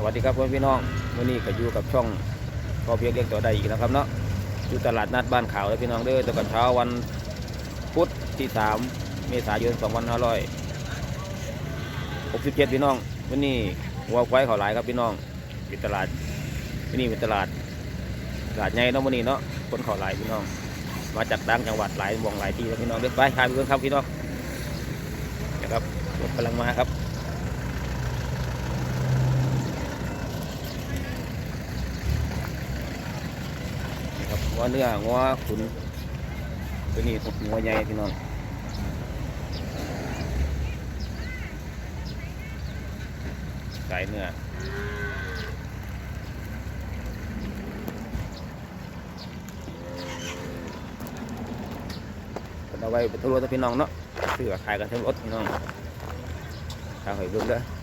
สวัสดีครับเพื่อนพี่น้องวันนี้ก็อยู่กับช่องพอเพียงเลี้ยงตัวใดอีกแล้วครับเนาะอยู่ตลาดนัดบ้านขาวแล้วพี่น้องเด้อตะกันเช้าวันพุธที่ 3 เมษายน 2567 พี่น้องวันนี้วัวควายเขาหลายครับพี่น้องเป็นตลาดที่นี่เป็นตลาดตลาดใหญ่เนาะวันนี้เนาะคนเขาหลายพี่น้อง มาจากต่างจังหวัดหลายหมองหลายที่แล้วพี่น้องเด้อไปขายเพื่อนครับพี่น้องนะครับกำลังมาครับ ครับ งัวเนื้องัวขุนตัวนี้งัวใหญ่พี่น้องสายเนื้อเป็นเอาไว้เป็นทุรถพี่น้องเนาะซื้อขายกันทั้งรถพี่น้องทางหอยเบิ่งเด้อ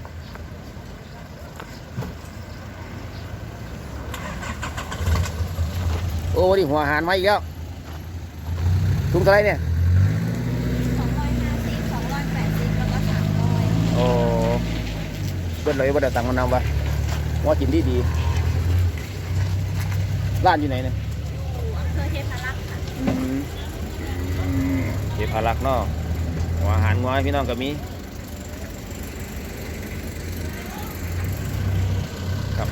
โอ้ดิหัวอาหารมาอีกแล้วถุงเท่าไหรเนี่ยสองร้อยห้าสิบสองร้อยแปดสิบแล้วก็สามร้อยโอ้เบิ้ลเลยว่าเดี๋ยวตังค์มานำวะว่ากินดีดีร้านอยู่ไหนเนี่ยอำเภอเทพารักษ์ค่ะเก็บพารักเนาะหัวอาหารงัวให้พี่น้องก็มีครับ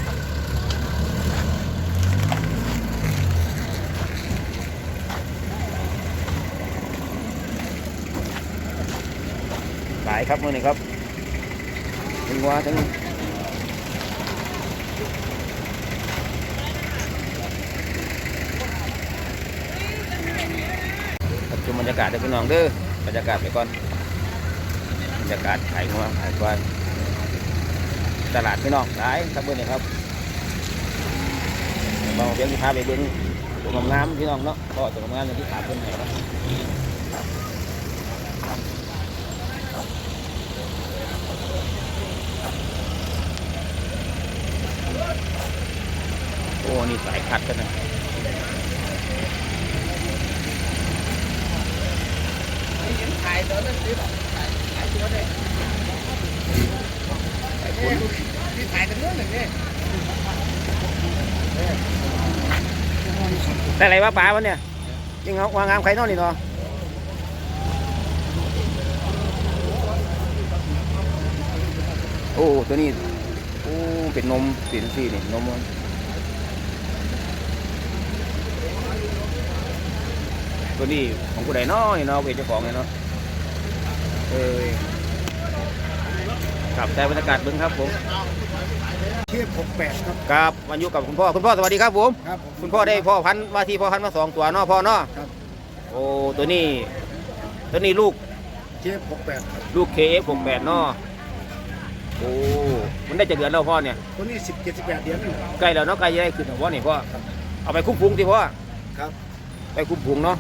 หลายครับมื่อนี้ครับทั้งงัวทั้งชมบรรยากาศด้อพี่น้องเด้อบรรยากาศไปก่อนบรรยากาศขายงัวขายควายตลาดพี่น้องหลายครับเมื่อนี้ครับบางเพียงที่พาไปเบิ้งตัวงามพี่น้องเนาะก็ตัวงามอย่างที่ถามเพิ่นให้ครับ อ้นี่สายคัดกันนะแต่อะไรวะป๋าวันเนี่ยยังเอาวางงามใครนอนนี่เนาะโอ้ ตัวนี้ โอ้ เป็นนมสีนสีนี่นมมัน ตัวนี้ของผู้ใดเนาะนี่เนาะเป็นเจ้าของเนี่ยเนาะเออครับแต่บรรยากาศเบิ้งครับผมเทียบหกแปดครับกับมาอยู่กับคุณพ่อคุณพ่อสวัสดีครับผมครับคุณพ่อได้พ่อพันธุ์มาที่พ่อพันธุ์มาสองตัวเนาะพ่อเนาะครับโอ้ตัวนี้ ตัวนี้ลูกเทียบหกแปดครับลูก KF68 เนาะโอ้มันได้จะเดือนแล้วพ่อเนี่ยตัวนี้สิบเจ็ดสิบแปดเดือนนี่ใกล้แล้วเนาะใกล้จะได้ขึ้นแล้วพ่อนี่พ่อเอาไปคุ้มพุงที่พ่อ ครับไปคุ้มพุงเนาะ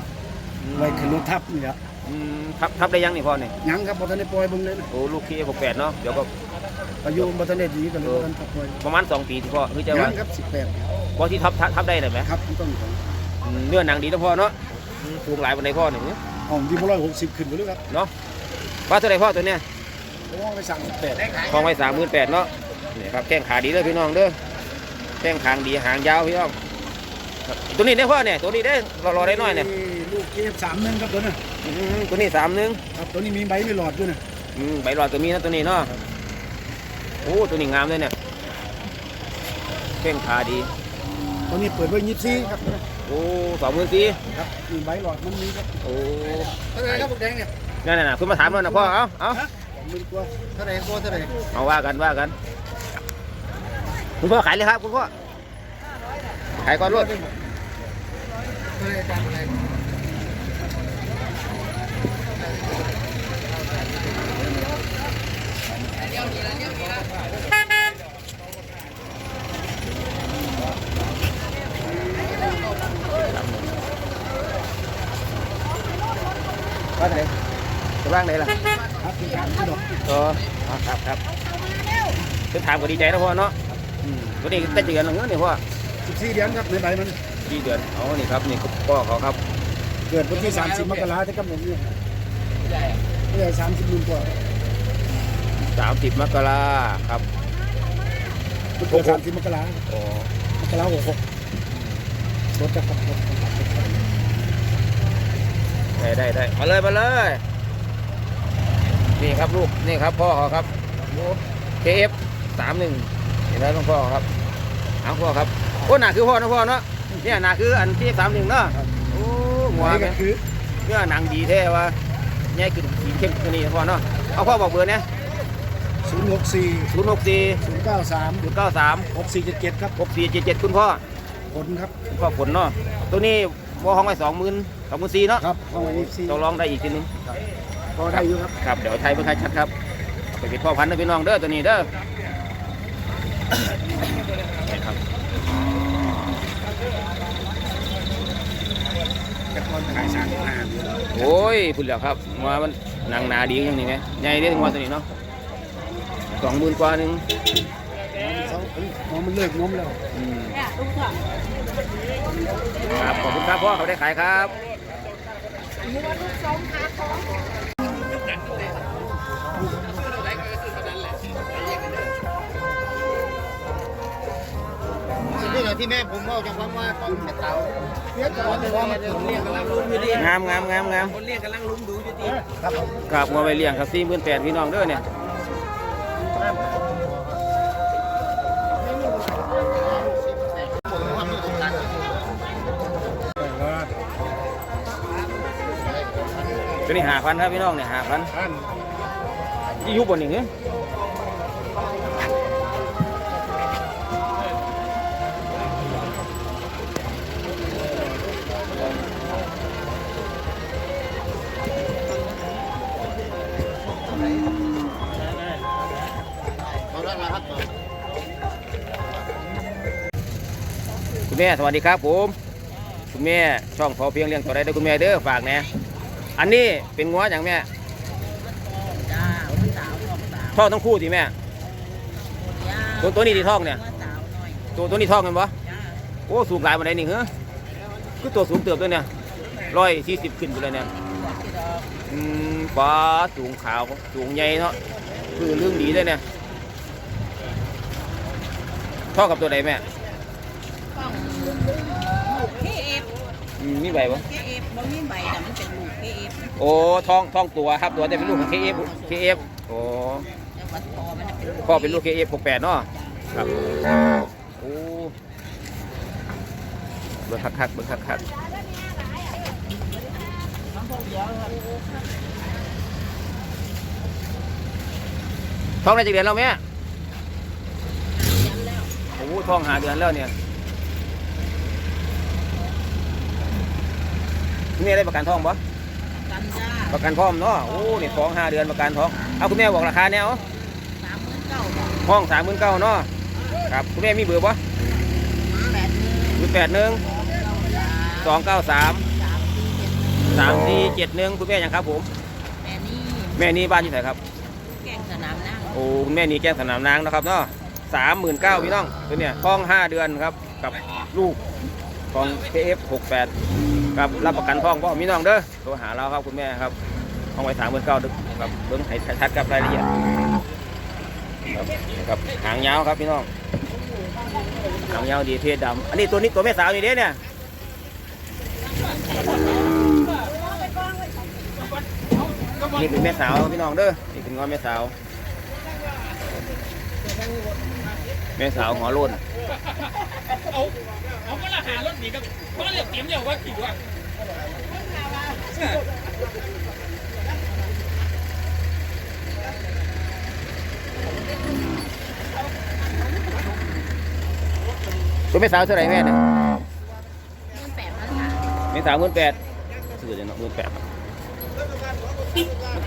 ไว้ขึ้นรถทับนี่แหละอืมทับทับได้ยังนี่พ่อเนี่ยยังครับบอทันได้ปล่อยเบึงเลยนะโอ้ลูก KF68 เนาะเดี๋ยวก็อายุบอทันได้ดีกันเลยบอทันทับปล่อยประมาณสองปีที่พ่อคือจะยัว่างครับสิบแปดพอที่ทับทับทับได้เลยไหมครับต้นของอืมเนื้อหนังดีนะพ่อเนาะอืมสูงหลายวันในพ่อหนึ่งห้องที่ร้อยหกสิบขึ้นไปเลยครับเนาะว่าเท่าไหรพ่อตัวเนี้ยเพราะว่าไปสั่งสิบแปดทองไว้สามหมื่นแปดเนาะนี่ครับแข้งขาดีเด้อพี่น้องเด้อแข้งขางดีหางยาวพี่น้อง ครับตัวนี้ได้อพ่อเนี่ยตัวนี้ได้รอรอได้น้อยเนี่ยลูกเทียบสามหนึ่งครับตัวนี้อืมตัวนี้สามหนึ่งครับตัวนี้มีใบไม่หลอดด้วยนะอืมใบรอดตัวนี้นะตัวนี้เนาะโอ้ตัวนี้งามเลยเนี่ยแข้งขาดีตัวนี้เปิดไว้ยี่สิบสี่ครับโอ้สองหมื่นสี่ครับมีใบหลอดมันมีครับโอ้เท่าไหร่ครับพวกแดงเนี่ยนั่นน่ะคุณมาถามแล้วนะพ่อเอาเอาสองหมื่นกว่าเท่าไหร่โคเท่าไหร่เอาว่ากันว่ากันคุณพ่อขายเลยครับคุณพ่อขายก่อนรถเท่าไหร่ตามอะไรว่า ไหนจะว่างไหนล่ะครับที่การที่ดอกเอออ๋อครับครับเป็นถามก็ดีใจนะพ่อเนาะอืมวันนี้ได้เดือนหนึ่งแล้วนี่พ่อสิบสี่เดือนครับในใบมัน สี่เดือนอ๋อนี่ครับนี่พ่อเขาครับเกิดวันที่สามสิบมกราที่กำหนดเนี่ยไม่ใช่สามสิบหมื่นกว่าสามสิบมกราครับมันเกิดสามสิบมกราอ๋อมกราหกหกรถจะขับรถขับรถขับรถได้ได้ได้มาเลยมาเลย นี่ครับลูกนี่ครับพ่อเขาครับเคเอฟสามหนึ่งเห็นแล้วต้องพ่อครับเอาพ่อครับโอ้หนาคือพ่อนะพ่อเนาะ เนี่ยหนาคืออันที่สามหนึ่งเนาะโอ้หัวนี่แม่ก็คือเนื้อหนังดีแท้ว่าใหญ่ขึ้นสีเข้มขึ้นนี่พ่อเนาะเอาพ่อบอกเบอร์เนี่ยศูนย์หกสี่ศูนย์หกสี่ศูนย์เก้าสามศูนย์เก้าสามหกสี่เจ็ดเจ็ดครับหกสี่เจ็ดเจ็ดคุณพ่อผลครับคุณพ่อผลเนาะตัวนี้วอห้องไว้สองหมื่นสองหมื่นสี่เนาะครับเอาไว้นี่สี่เราลองได้อีกทีนึงพอได้อยู่ครับครับเดี๋ยวไทยเพื่อใครชัดครับไปปิดพ่อพันธุ์นะพี่น้องเด้อตัวนี้เด้อ นี่ครับ แต่ก่อน ขายสามห้าโอ้ยพุ่นแล้วครับว่ามันหนังหนาดีอย่างนี้ไหมใหญ่เด้ถึงว่าตัวนี้เนาะสองหมื่นกว่าหนึงเขาเอ้ยมันเลิกงมแล้วอืมเนี่ยลูกเถอะครับขอบคุณครับพ่อเขาได้ขายครับ ที่แม่ผมบอกจากความว่าตอนเป็นเตาเนี่ยตอนว่ามันคนเรียกกำลังลุ้นอยู่ดิงามงามงามงามคนเรียกกำลังลุ้นดูอยู่ดิครับผมครับงัวไปเลี้ยงครับสี่หมื่นแปดพี่น้องเด้อเนี่ยแต่ว่าตัวนี้หาพันครับพี่น้องเนี่ยหาพันท่านยี่ยุบบนนี่เหรอเขา คุณแม่สวัสดีครับผมคุณแม่ช่องพอเพียงเลี้ยงตัวได้เด้อคุณแม่เด้อฝากแหน่อันนี้เป็นงัวอย่างแม่จ้าวันสาวสองสาวท่องทั้งคู่สิแม่จ้าตัวตัวนี้ที่ท่องเนี่ยวันสาวหน่อยตัวตัวนี้ท่องกันปะจ้าโอ้สูงหลายมาได้นี่เหรอคือตัวสูงเติบด้วยเนี่ยร้อยสี่สิบขึ้นไปเลยเนี่ยตัวที่ดอกอืมปลาสูงขาวสูงใหญ่เนาะคือเรื่องดีเลยเนี่ยท่อกับตัวใดแม่ ต้องลูกเคเอฟ อื มมีใบปะเคเอฟบ่มีใบแต่มันเป็นลูกเคเอฟโอ้ท่องท่องตัวครับตัวจะเป็นลูกของ KF KF โอ้แต่ว่าพอมันเป็นลูก พ่อเป็นลูก KF 68เนาะครับโอ้เบิ่งคักๆเบิ่งคักๆท้องได้จากเดือนแล้วแม่ยันแล้วโอ้ท้องหาเดือนแล้วเนี่ย คุณแม่ได้ประกันท้องปะกันจ้าประกันพร้อมเนาะโอ้นี่ท้องห้าเดือนประกันท้องเอาคุณแม่บอกราคาแนวสามหมื่นเก้าบาทห้องสามหมื่นเก้าเนาะครับคุณแม่มีเบอร์ปะแปดหมื่นศูนย์แปดหนึ่งเก้าสามสองเก้าสามสามสี่เจ็ดสามสี่เจ็ดหนึ่งคุณแม่ยังครับผม แม่นี่แม่นี่บ้านที่ไหนครับ แกงสนามนั่งโอ้คุณแม่นี่แก้งสนามนางนะครับเนาะสามหมื่นเก้าพี่น้องตัวเนี่ยท้องห้าเดือนครับกับลูกของ KF หกแปด กับรับประกันท้องพ่อพี่น้องเด้อโทรหาเราครับคุณแม่ครับห้องไว้สามหมื่นเก้าดึกครับเบิ้งให้ชัดกับรายละเอียดครับครับหางยาวครับพี่น้องหางยาวดีเพศดำอันนี้ตัวนี้ตัวแม่สาวนี่เด้เนี่ยนี่เป็นแม่สาวพี่น้องเด้อนี่เป็นงอนแม่สาว แม่สาวหัวโล้น เอาก็ละหารถหนีกับก็เรียกเตรียมเรียกว่ากี่วะตัวแม่สาวเท่าไหร่แม่เนี่ยหมื่นแปดพันสามแม่สาวหมื่นแปดซื้อเลยเนาะหมื่นแปด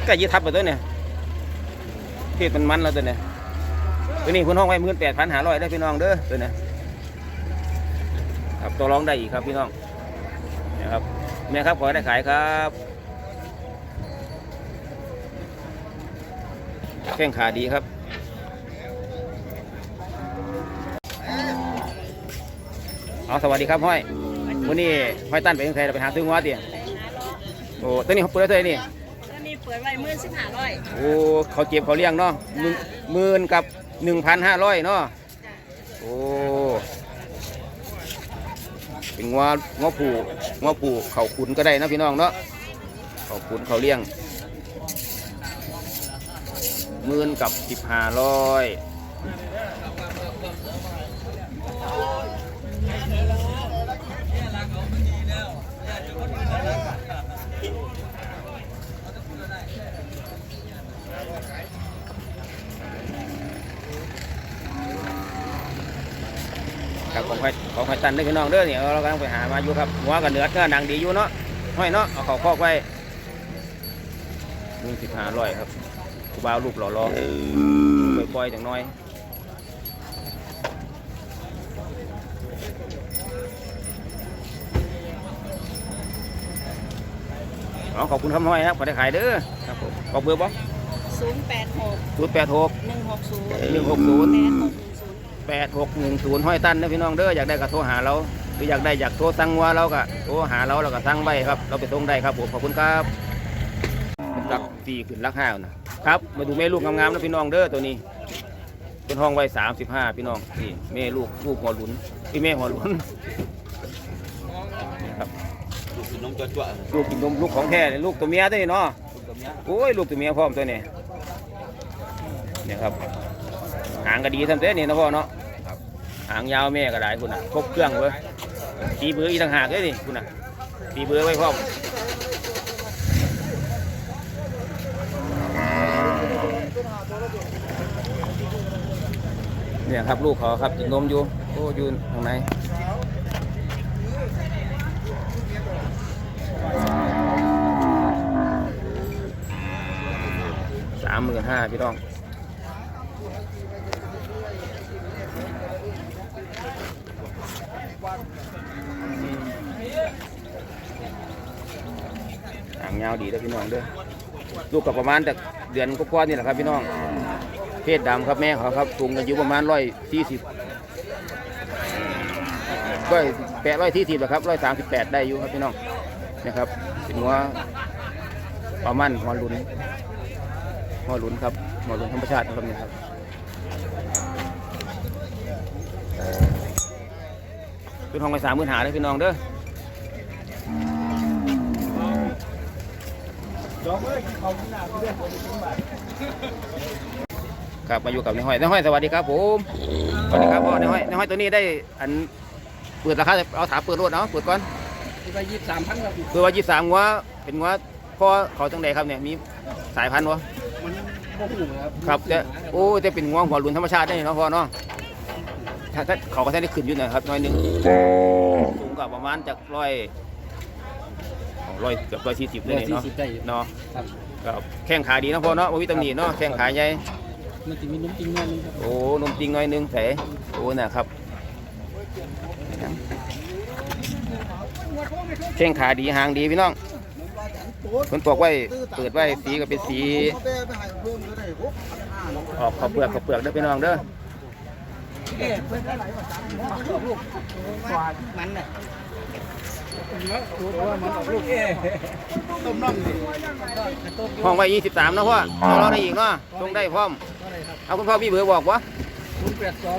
ก็ยึดทับไปตัวเนี่ยเพศมันมันแล้วตัวเนี่ยตัวนี้คุณห้องไว้หมื่นแปดพันหาร้อยได้พี่น้องเด้อตัวเนี่ย ครับตัวร้องได้อีกครับพี่น้องเนี่ยครับแม่ครับขอให้ได้ขายครับแข้งขาดีครับเอาสวัสดีครับห้อยวันนี้ห้อยตั้นไปยังไงเราไปหาซื้องัวเตี๋ยโอ้ตัวนี้เขาเปิดเท่าไหร่นี่ก็มีเปิดไว้หมื่นสิบห้าร้อยโอ้เขาเก็บเขาเลี้ยงเนาะหมื่นหมื่นกับหนึ่งพันห้าร้อยเนาะโอ้ เป็นงัวงัวผูง้อผูเขาขุนก็ได้นะพี่น้องเนาะเขาขุนเขาเลี้ยงมื่นกับสิบห้าร้อย ของใครของใครตันเด้อพี่น้องเด้อเนี่ยเรากำลังไปหามาอยู่ครับงัวกับเนื้อเนื้อหนังดีอยู่เนาะห้อยเนาะเอาเขาคอกไว้หมื่นสิบห้าร้อยครับกูบ่าวลูกหล่อๆปล่อยๆจังน้อยอ๋อขอบคุณครับน้อยครับขอได้ขายเด้อครับผมบอกเบอร์บ่ศูนย์แปดหกศูนย์แปดหกหนึ่งหกศูนย์หนึ่งหกศูนย์ แปดหกหนึ่งศูนย์ห้อยตันนะพี่น้องเด้ออยากได้ก็โทรหาเราหรืออยากได้อยากโทรสั่งว่าเราก็โทรหาเราเราก็สั่งไว้ครับ เราไปส่งได้ครับผมขอบคุณครับรักสี่ขึ้นรักห้านะครับมาดูแม่ลูกงามๆนะพี่น้องเด้อตัวนี้ เป็นห้องไว้สามสิบห้าพี่น้องนี่แม่ลูกลูกหัวหลุนที่แม่หัวหลุนครับลูกกินนมจั่วลูกกินนมลูกของแท้เนี่ยลูกตัวเมียด้วยเนาะๆตัวเนี้ยโอ้ยลูกตัวเมียพร้อมตัวนี้เนี่ยครับ หางก็ดีทำเต้นี่นะพ่อเนาะหางยาวแม่ก็ได้คุณน่ะครบเครื่องเลยตีเบืออีกต่างหากเลยนี่คุณน่ะตีเบือไว้พร้อมเนี่ยครับลูกเขาครับกินนมอยู่โอ้อยืนทางไหนสามหมื่นห้าพี่น้องหาวดีแล้วพี่น้องเด้อลูกกับประมาณแต่เดือนก็กว่าๆนี่แหละครับพี่น้อง เพศดำครับแม่เขาครับสูงกันอยู่ประมาณร้อยสี่สิบร้อยแปดร้อยที่สิบครับร้อยสามสิบแปดได้อยู่ครับพี่น้องนะครับเป็นหัวประมาณหัวหลุนหัวหลุนครับหัวหลุนธรรมชาติครับเนี่ยครับเป็นห้องไปสามหมื่นหาเลยพี่น้องเด้อ คนถึงบาทครับมาอยู่กับในห้อยในห้อยสวัสดีครับผมสวัสดีครับพ่อในห้อยในห้อยตัวนี้ได้อันเปิดราคาเอาถามเปิดรถเนาะเปิดก่อนไปยี่สิบสามพันครับคือว่ายี่สามงัวเป็นงัวพ่อเขาจังใดครับเนี่ยมีสายพันธุ์วะมันโมโหครับครับแต่โอ้แต่เป็นงัวหัวหลุนธรรมชาติได้เนาะพ่อเนาะถ้าถ้าเขาก็แค่ได้ขึ้นอยู่หนะครับน้อยหนึงสูงกว่าประมาณจากร้อย ร้อยเกือบร้อยสี่สิบเลยเนี่ยเนาะได้เนาะครับครับแข้งขาดีเนาะพ่อเนาะบ่มีตำหนิเนาะแข้งขาใหญ่มันจะมีน้ำจริงแน่นึงครับโอ้นมจริงหน้อยหนึงแผลโอ้น่ะครับแข้งขาดีหางดีพี่น้องคนตกไว้เปิดไว้สีก็เป็นสี ออกข้าวเปลือกข้าวเปลือกเด้อพี่น้องเด้อ มันน่ะ ห้องไว้ยี่สิบสามนะพ่อเอาเราได้อีกเนาะตรงได้พร้อม เอาคุณพ่อพี่เบอร์บอกวะศูนย์แปดสอง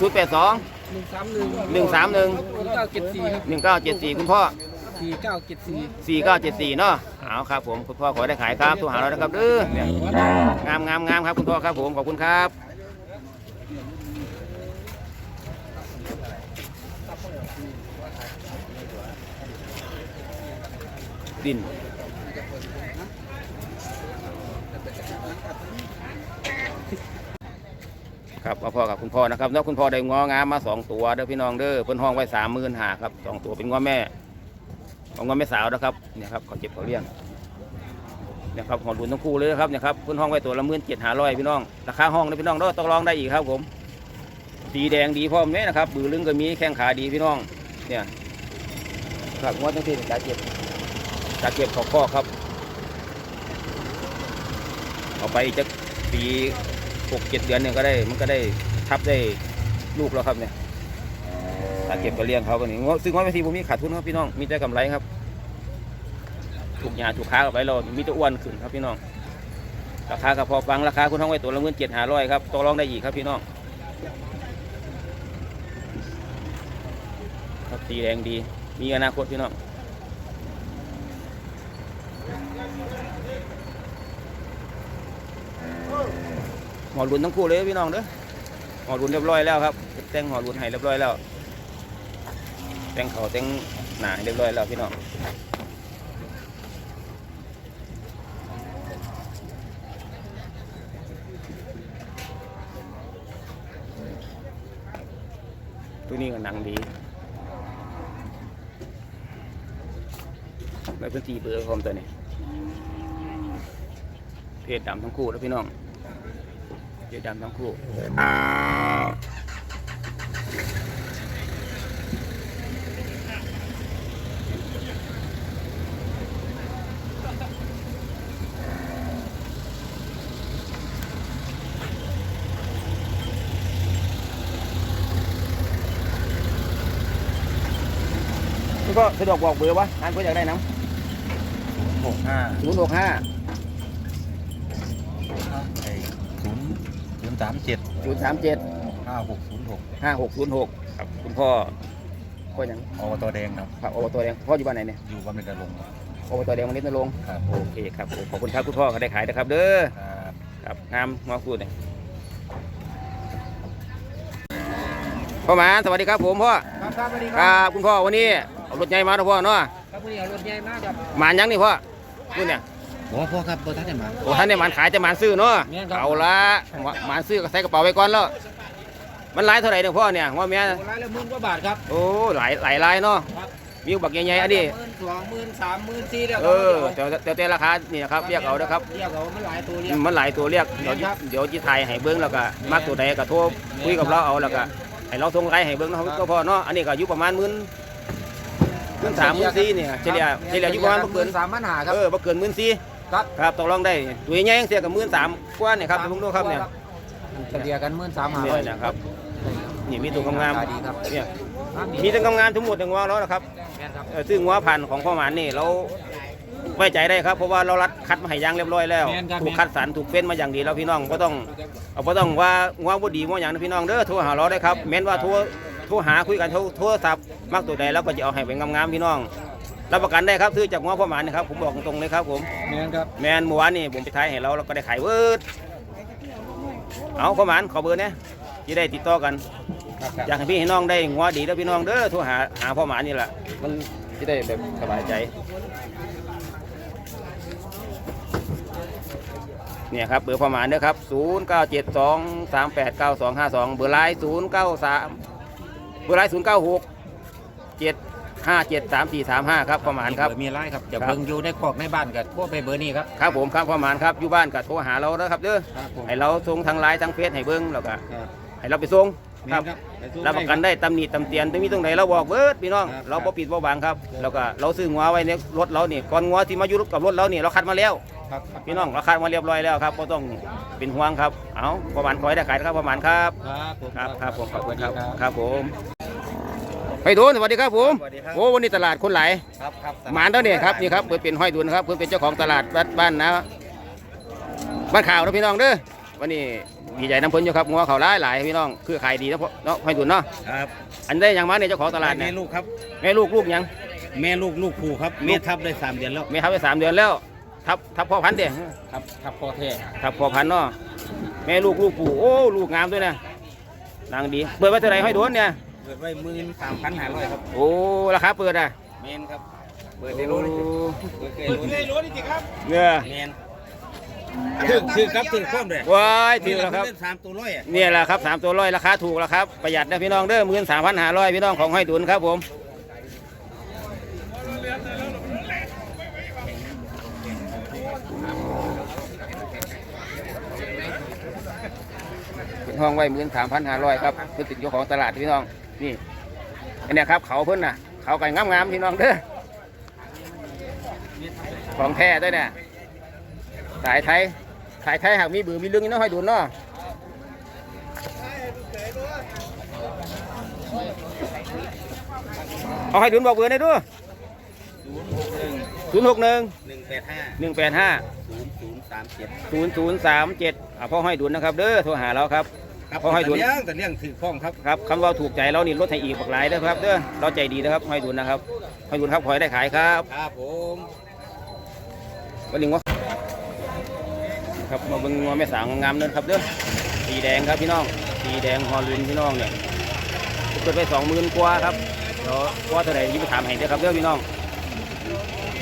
ศูนย์แปดสองหนึ่งสามหนึ่งหนึ่งสามหนึ่งหนึ่งเก้าเจ็ดสี่หนึ่งเก้าเจ็ดสี่คุณพ่อสี่เก้าเจ็ดสี่สี่เก้าเจ็ดสี่เนาะเอาครับผมคุณพ่อขอได้ขายครับโทรหาเรานะครับเด้อเนี่ยงามงามงามครับคุณพ่อครับผมขอบคุณครับ ดิน ครับเอาพ่อกับคุณพ่อนะครับแล้วคุณพ่อได้งองามมาสองตัวเด้อพี่น้องเด้อเพิ่นห้องไว้สามหมื่นหาครับสองตัวเป็นงอแม่ของงอแม่สาวนะครับเนี่ยครับขาเจ็บเขาเลี้ยงเนี่ยครับหอดุนทั้งคู่เลยนะครับเนี่ยครับเพิ่นห้องไว้ตัวละหมื่นเจ็ดหาร้อยพี่น้องราคาห้องนะพี่น้องเด้อต้องลองได้อีกครับผมสีแดงดีพร้อมเนี่ยนะครับบือลึงก็มีแข้งขาดีพี่น้องเนี่ยครับงวดทั้งที่จ่าเจ็บ จ่าเจ็บเขาข้อครับ เอาไปจะปีหกเจ็ดเดือนเนี่ยก็ได้มันก็ได้ทับได้ลูกแล้วครับเนี่ยถ้าเก็บก็เลี้ยงเขาก็นี่งซึ่งว่าไม่ทีผมมีขาดทุนครับพี่น้องมีแต่กำไรครับ ถูกหยาถูกค้ากับไปเรามีแต่อ้วนขึ้นครับพี่น้องราคาก็พอฟังราคาคุณท้องไว้ตัวละเงินเจ็ดหาร้อยครับต่อรองได้อีกครับพี่น้องครับสีแดงดี มีอนาคตพี่น้อง หอรุนทั้งคู่เลยพี่น้องเด้อหอรุนเรียบร้อยแล้วครับแต่งหอรุนให้เรียบร้อยแล้ว แต่งเขาแต่งหนาเรียบร้อยแล้วพี่น้องตัวนี้ก็หนังดีในพื้นทีเบอร์คอมตัวนี้เพจดำทั้งคู่แล้วพี่น้อง để đảm bảo cua có cái đồ bọc vừa quá. Anh có nhận đây không? 65 065 ย์สามเจ็ดศูนย์สามเจ็ดห้าหกศูนย์หกห้าหกศูนย์หกครับคุณพ่อพ่อหยังอบตแดงครับครับอบตแดงพ่ออยู่บ้านไหนเนี่ยอยู่บ้านเป็นกระลงครับอบตแดงวันนี้นรงค์ครับโอเคครับผมขอบคุณครับคุณพ่อเขาได้ขายนะครับ เด้อครับครับงามมาพูดเนี่ยพ่อหมาสวัสดีครับผมพ่อครับครับสวัสดีครับคุณพ่อวันนี้เอารถใหญ่มาเนาะพ่อเนาะครับวันนี้เอารถใหญ่มากครับหมานยังนี่พ่อพูดเนี่ย โอ้พ่อครับเบอร์ท่านเนี่ยมาโอ้ท่านเนี่ยหมานขายจะหมานซื้อเนาะแม่นครับเอาละหมานซื้อก็ใส่กระเป๋าไว้ก่อนแล้วมันหลายเท่าไหร่เนี่ยพ่อเนี่ยว่าแม่โอ้รายละหมื่นกว่าบาทครับโอ้หลายหลายลายเนาะครับมีบักใหญ่ๆอันนี้หมื่นสองหมื่นสามหมื่นสี่เดียวเออแต่แต่แต่ราคานี่นะครับเรียกเอานะครับเรียกเอามันหลายตัวเรียกมันหลายตัวเรียกเดี๋ยวครับเดี๋ยวจีไทยให้เบิ้งแล้วก็มักตัวใดก็โทรคุยกับเราเอาแล้วก็ให้เราส่งไลน์ให้เบิ้งเนาะก็พอเนาะอันนี้ก็อยู่ประมาณหมื่นหมื่นสามหมื่นสี่เนี่ยเฉลี่ยเฉลี่ยอยู่ประมาณบ่เกินสามปัญหาครับเออบ่เกินหมื่นสี่ ครับครับตกลงได้ตัวใหญ่ยังเสียกับหมื่นสามกว่าเนี่ยครับเพิ่งดูครับเนี่ยเฉลี่ยกันหมื่นสามหาเนี่ยนะครับนี่มีตัวงามดีครับๆเนี่ยครับมีตัวงามๆทั้งหมดทั้งวัวแล้วนะครับแม่นครับเออซึ่งงัวพันธุ์ของพ่อหมานนี่เราไว้ใจได้ครับเพราะว่าเรารัดคัดมาให้อยางเรียบร้อยแล้วแม่นครับถูกคัดสรรถูกเฟ้นมาอย่างดีแล้วพี่น้องก็ต้องเอาก็ต้องว่างัวบ่ดีงัวอย่างนะพี่น้องเด้อโทรหาเราได้ครับแม้นว่าโทรโทรหาคุยกันโทรโทรศัพท์มักตัวใดแล้วก็จะเอาให้เป็นงามๆพี่น้อง รับประกันได้ครับซื้อจากงัวพ่อหมานนะครับผมบอกตรงๆเลยครับผมแม่นครับแมนเมื่อวานนี่ผมไปทายให้เราเราก็ได้ขายเวิร์ดเอาพ่อหมานขอเบอร์เนี่ยจะได้ติดต่อกัน ครับครับอยากให้พี่ให้น้องได้งัวดีแล้วพี่น้องเด้อโทรหาหาพ่อหมานี่แหละมันจะได้แบบสบายใจ เนี่ยครับเบอร์พ่อหมาเด้อครับ 0 9 7 2 3 8 9 2 5 2 เบอร์ไลน์0 9 3 เบอร์ไลน์0 9 6 7 5 7 3 4 3 5ครับพ่อหมานครับ มีไล่ครับจะครับเบิ่งอยู่ในคอกในบ้านกับพวกไปเบอร์นี้ครับ ครับผมครับพ่อหมานครับอยู่บ้านก็โทรหาเราแล้วครับเด้อครับผมให้เราส่งทางไลน์ทางเฟซให้เบิ้งแล้วก็ครับให้เราไปส่งคครัรับบรัรับประกันได้ตำหนิตำเตียนไม่มีตรงไหนเราบอกเบิดพี่น้องครับเราบ่ปิดบ่บังครับ แล้วก็เราซื้องัวไว้ในรถเรานี่ก่อนงัวที่มาอยู่กับรถเรานี่เราคัดมาแล้วครับพี่น้องเราคัดมาเรียบร้อยแล้วครับบ่ต้องเป็นห่วงครับ เอาประมาณขอให้ได้ขายนะครับประมาณครับครับผมครับครับผมขอบคุณครับสวัสดีครับผม ไปดูสวัสดีครับผมสวัสดีครับ โอ้วันนี้ตลาดคนหลายครับครับหมานเท่านี้ครับนี่ครับเพิ่นเป็นห้อยดุลครับเพิ่นเป็นเจ้าของตลาดบ้านบ้านนะบ้านข่าวนะพี่น้องเด้อวันนี้ดีใจน้ำเพิ่นอยู่ครับงัวเขาหลายหลายพี่น้องคือขายดีนะพ่อเนาะห้อยดุลเนาะครับอันได้หยังมาเนี่ยเจ้าของตลาดแม่เนี่ยลูกครับ แม่ลูกลูกหยังแม่ลูกลูกผูครับแม่ทับได้สามเดือนแล้วแม่ทับไปสามเดือนแล้วทับทับพ่อพันธุ์เด้ครับครับพ่อแท้ทับพ่อพันธุ์เนาะแม่ลูกลูกปู่โอ้ลูกงามด้วยนะนางดีเปิดไว้เท่าไหร่ห้อยดุลเนี่ย เปิดไว้หมื่นสามพันห้าร้อยครับโอ้ราคาเปิดอะแมนครับ เปิดโอ้ได้รู้เลยเปิดได้รู้เลยเนี่ยแมนถือถือครับถือคว่ำเลยว้ายถือแล้วครับสามตัวร้อยอะเนี่ยแหละครับสามตัวร้อยราคาถูกแล้วครับ ประหยัดนะพี่น้องเด้อหมื่นสามพันห้าร้อยพี่น้องของห้อยดุลครับผมเป็นห้องไว้หมื่นสามพันห้าร้อยครับเพื่อติดเจ้าของตลาดพี่น้อง นี่อันเนี้ยครับเขาเพิ่นน่ะ เขาไก่งามๆพี่น้องเด้อของแท้ด้วยเนี่ยสายไทยสายไทยหากมีบือมีลึงนี่เนาะห้อยดุลเนาะเอาให้ดุนบอกเบอร์ได้ด้วยศูนย์หกหนึ่งหนึ่งแปดห้าหนึ่งแปดห้าศูนย์ศูนย์สามเจ็ดศูนย์ศูนย์สามเจ็ดพ่อให้ดุนนะครับเด้อโทรหาเราครับ ครับขอให้ดูแต่เลี้ยงแต่เลี้ยงถือข้องครับ ครับคำว่าถูกใจเรานี่ลดให้อีกบักหลายเด้อครับเด้อเราใจดีนะครับให้ดูนะครับให้ดูครับขอให้ได้ขายครับครับผม วันนี้งวครับมาเบิ่งงวแม่สาวงามๆเด้อครับเด้อสีแดงครับพี่น้องสีแดงฮอลลินพี่น้องเนี่ยเปิดไปสองหมื่นกว่าครับเดี๋ยวกว่าเท่าไหร่ยิ่งไปถามให้เด้อครับเด้อพี่น้อง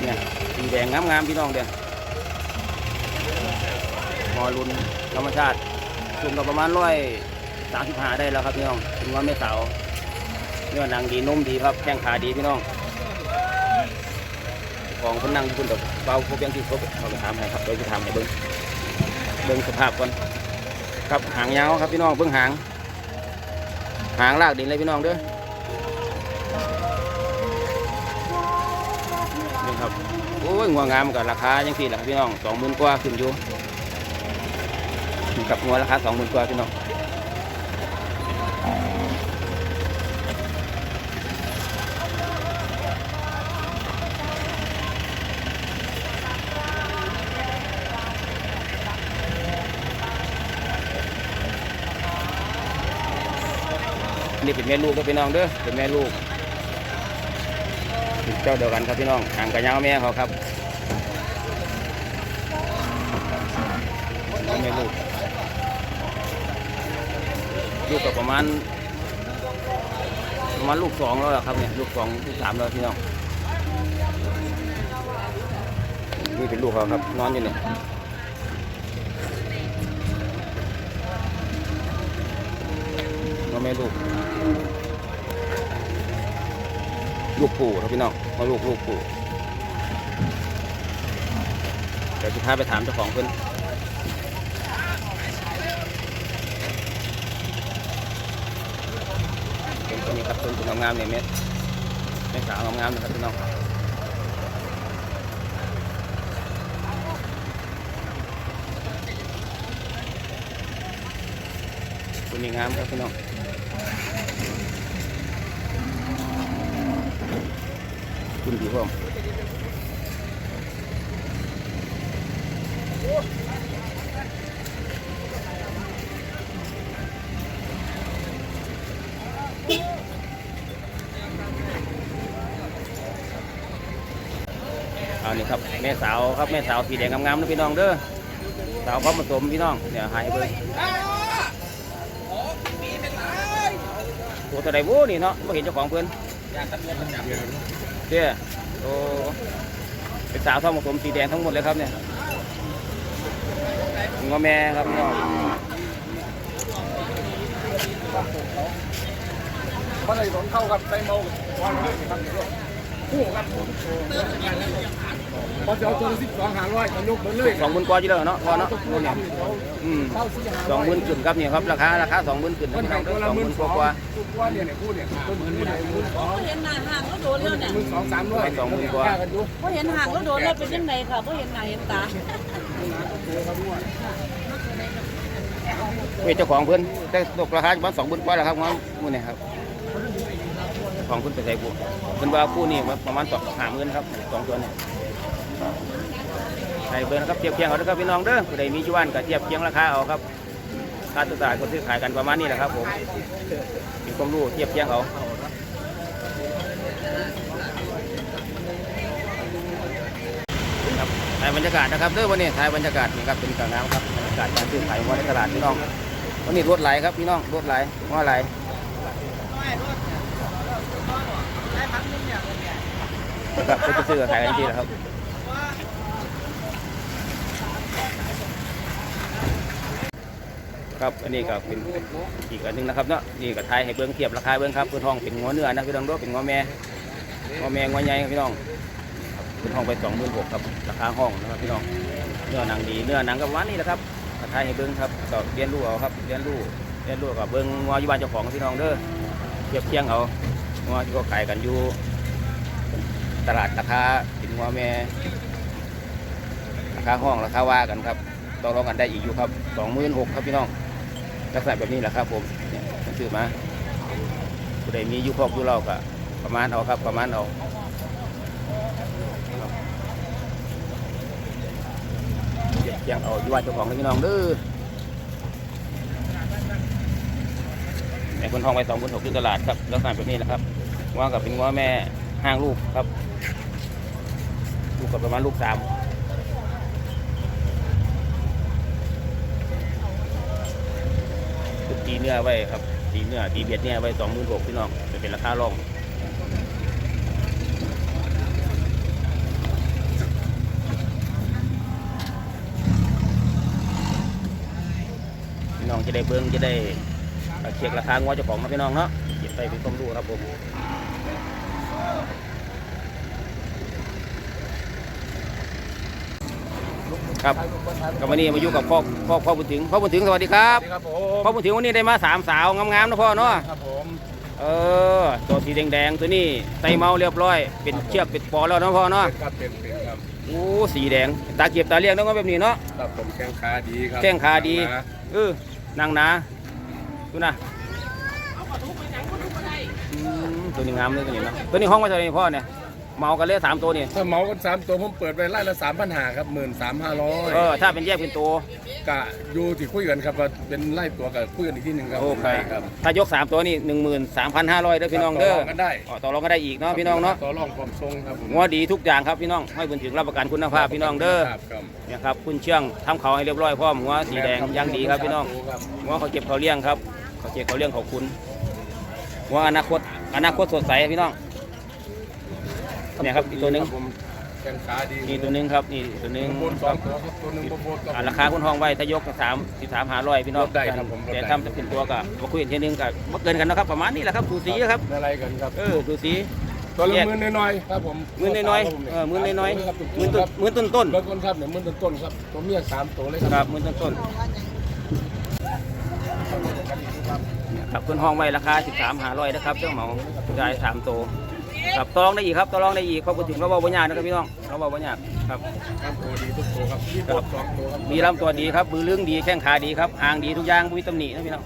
เนี่ยสีแดงงามๆพี่น้องเด้อฮอลลุนธรรมชาติ สูงกับประมาณร้อยสามสิบห้าได้แล้วครับพี่น้องเป็นงวแม่สาวเนื้อหนังดีนุ่มดีครับแข้งขาดีพี่น้อง ของคนนั่งคุณดอกเบาพวกยังที่เขาเขาไปถามให้ครับโดยจะถามให้เบิ้งเบิ้งสภาพก่อนครับหางยาวครับพี่น้องเบิ้งหาง หางลากดินเลยพี่น้องเด้อนี่ครับโอ้ยงัวงามกับราคายังสี่แหละครับพี่น้องสองหมื่นกว่าขึ้นอยู่ กับงัวราคาสองหมื่นกว่าพี่น้องนี่เป็นแม่ลูกก็พี่น้องเด้อเป็นแม่ลูกเจ้าเดียวกันครับพี่น้องหางกับยาวแม่เขาครับเอาแม่ลูก ลูกกับประมาณประมาณลูกสองแล้วครับเนี่ยลูกสองลูกสามแล้วพี่น้องนี่เป็นลูกเขาครับนอนอยู่เนี่ยน้องแม่ลูก ลูกปู่ครับพี่น้องมาลูกลูกปู่เดี๋ยวจะพาไปถามเจ้าของเพิ่นเป็นตัวนี้ ครับต้นทุนงามๆเนี่ยเม็ดเม็ดสาวงามๆนะครับพี่น้องตัวนี้งามครับพี่น้องคุณดีพ่อ แม่สาวครับแม่สาวสีแดงงามๆนะพี่น้องเด้อสาวพร้อมผสมพี่น้องเนี่ยวหายไปตัวเท่าไรบูนี่เนาะไม่เห็นเจ้าของเพื่อนเจ้โอ้เป็นสาวท้องผสมสีแดงทั้งหมดเลยครับเนี่ยงอแม่ครับพี่น้องเพราะในสองเข้ากับไซเมาวันนี้ครับ คู่กันพอจะเอาตัวสิบสองหาร้อยมันยกเหมือนเลยสองหมื่นกว่าจีแล้วเนาะพอเนาะนู่นเนี่ยอืมเข้าสี่หาสองหมื่นขึ้นครับเนี่ยครับราคาราคาสองหมื่นขึ้นนะมันพี่น้แบ่องงตัวสละองหหมื่มื่นนสกองว่าคู่เนี่ยเนี่ยคู่เนี่ยตัวหมื่นเนี่ยหมื่นสองเห็นหน้าห่างก็โดนแล้วเนี่ยหมื่นสองสามร้อยสองหมื่นกว่ากันอยู่พอเห็นห่างก็โดนแล้วเป็นยังไงค่ะพอเห็นหน้าเห็นตาเวทเจ้าของเพิ่นได้ตกราคาประมาณสองหมื่นกว่าแล้วครับงั้นมื้อนี้ครับเจ้า ของเพิ่นไปใส่ผู้เพิ่นว่าผู้นี่ประมาณสองห้าหมื่นครับสองตัวเนี่ยใส่เบอร์นะครับเทียบเคียงเอาด้อครับพี่น้องเด้อผู้ใดมีจุวันก็เทียบเคียงราคาเอาครับค่าตัวตลาดคนซื้อขายกันประมาณนี้แหละครับผมมีความรู้เทียบเคียงเอาครับถ่ายบรรยากาศนะครับเด้อวันนี้ถ่ายบรรยากาศนี่ครับเป็นกลางน้ำครับบรรยากาศการซื้อขายวันในตลาดพี่น้องวันนี้รถไหลครับพี่น้องรถไหลว่าไหล ครับก็จะซื้อขายกันทีแหละครับครับอันนี้ก็เป็นอีกอันหนึงนะครับเนาะนี่ก็ทายให้เบิ้องเทียบราคาเบิ้องครับคือทองเป็นงัวเนื้อนะพี่น้องด้วยเป็นงัวแม่งัวแม่งัวใหญ่ครับพี่น้องครับเป็นทองไปสองหมื่นหกครับราคาห้องนะครับพี่น้องเนื้อหนังดีเนื้อหนังกับวันนี้แหละครับก็ทายให้เบิ้องครับก็เรียนรู้เอาครับเรียนรู้เรียนรู้กับเบิ้องงัวอยู่บ้านเจ้าของพี่น้องเด้อเทียบเคียงเอางัวที่เขาขายกันอยู่ ตลาดราคาเป็นงัวแม่ราคาห้องราคาว่ากันครับต่อรองกันได้อีกอยู่ครับสองหมื่นหกครับพี่น้องลักษณะแบบนี้แหละครับผมเนี่ยมันซื้อมาผู้ใดมียู่ครอบยู่เราก็ประมาณเอาครับประมาณเอาครับเก็บเพียงเอาอยู่ว่าเจ้าของพี่น้องเด้อแต่คนห้องไว้สองคนหกที่ตลาดครับแล้วขายแบบนี้แหละครับว่ากับเป็นง้อแม่ห้างลูกครับ กกับประมาณลูกสามตีเนื้อไว้ครับ ตีเนื้อตีเบียดเนี่ยไว้สองหมื่นหกพี่น้องจะเป็นราคารองพี่น้องจะได้เบิ้งจะได้เอ่อเช็คราคางวเจ้าของนะพี่น้องเนาะเก็บไปเป็นความรู้ครับผม ครับก็วันนี้มาอยู่กับพ่อพ่อพ่อบุญถึงพ่อบุญถึงสวัสดีครับครับผพ่อมบุญถึงวันนี้ได้มาสามสาวงามๆนะพ่อเนาะครับผมเออตัวสีแดงๆตัวนี้ไตเมาเรียบร้อย เป็นเชือกเป็นปอแล้วเนาะพ่อเนาะเป็นครับเป็นเป็นครับโอ้สีแดงตาเก็บตาเลี้ยงต้องแบบนี้เนาะครับผมแข้งขาดีครับแข้งขาดีนะเออนั่งหนาดูนะอืมตัวนี้งามเลยตัวนี้เนาะตัวนี้ห้องไว้เท่าไหร่พ่อเนี่ย เมากันเลยสามตัวนี่ถ้าเหมากันสามตัวผมเปิดไปไล่ละสามพันหาครับหมื่นสามห้าร้อยเออถ้าเป็นแยกเป็นตัว กะอยู่ที่คุยกันครับว่าเป็นไล่ตัวกับคุยกันอีกที่หนึ่งครับโอเค ครับถ้ายกสามตัวนี่หนึ่งหมื่นสามพันห้าร้อยเด้อพี่น้องเด้อต่รกันได้อ๋อต่อรองก็ได้อีกเนาะพี่น้องเนาะต่อรองความทรงครับผมงัวดีทุกอย่างครับพี่น้องให้บุญถึงรับประกันคุณภาพพี่น้องเด้อครับครับเนี่ยครับคุณเชื่องทำเขาให้เรียบร้อยพร้อมงัวสีแดงย่างดีครับพี่น้องครับว่าเขาเก็บเขาเลี้ยงครับเขาเก็บเขาเลี้ยงเขาคุณว่าอนาคตอนาคตสดใสพี่น้อง เนี่ยครับอีกตัวหนึ่งครับผมแข้งขาดีนี่ตัวหนึ่งครับนี่ตัวหนึ่งบนสองตัวครับตัวหนึ่งบนบน อ่าราคาคุณห้องไว้ถ้ายกสามสิบสามหาร้อยพี่น้องลดได้ครับผมลดได้ แต่ถ้าจะเป็นตัวก็มาคุยกันทีนึงก็บ่เกินกันนะครับประมาณนี้แหละครับสูสีครับอะไรกันครับ เออสูสี ตัวละแยก หมื่นน้อยๆครับผมหมื่นน้อยๆเออหมื่นน้อยครับๆหมื่นต้นหมื่นต้นต้นเบิ้งต้นครับเนี่ยหมื่นต้นต้นครับตัวเมียสามตัวเลยๆคครัรับบหมื่นต้นต้นๆครับคุณห้องไว้ราคาสิบสามหาร้อยนะครับเจ้าเหมาได้สามตัว ครับต่อรองได้อีกครับต่อรองได้อีกเพราะพูดถึงเราบอกว่ายากนะครับพี่น้องเราบอกว่ายากครับครับตัวดีทุกตัวครับมีบทสองตัวครับมีลำตัวดีครับมือเรื่องดีแข้งขาดีครับหางดีทุกอย่างไม่มีตำหนินะพี่น้อง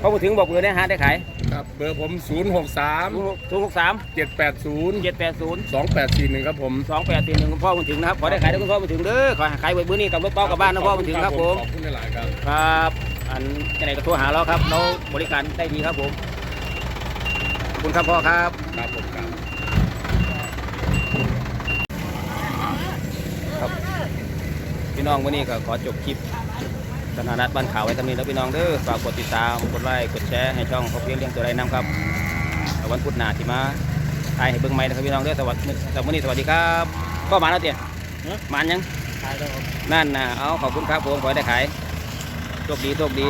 พอพูดถึงบอกเบอร์ได้หาได้ขาย ครับเบอร์ผม 0 6 3 ศูนย์หกสาม7 8 0 เจ็ดแปดศูนย์2 8 4 1 ครับผมสองแปดสี่หนึ่งคุณพ่อพูดถึงนะครับขอได้ขายได้คุณพ่อพูดถึงเด้อขอขายเบอร์นี้กับรถเป้ากลับบ้านนะพ่อพูดถึงครับผม ขอบคุณหลายๆครับ ครับ อันจะไหนก็โทรหาเราครับ เราบริการได้ดีครับผม ขอบคุณครับพ่อครับ ครับผมครับ พี่น้องวันนี้ก็ขอจบคลิป สถานะบ้านข่าวไว้ทำนี้แล้วพี่น้องเด้อฝากกดติดตามกดไลค์กดแชร์ให้ช่องเขาเพียงเลี้ยงตัวไรน้ำครับแล้ววันพุธหน้าที่มาถ่ายให้เบิ่งใหม่นะครับพี่น้องเด้อสวัสดีสวัสดีสวัสดีครับก็มาแล้วเตี้ยมายังนั่นนะเอาขอบคุณครับผมขอให้ได้ขายโชคดีโชคดี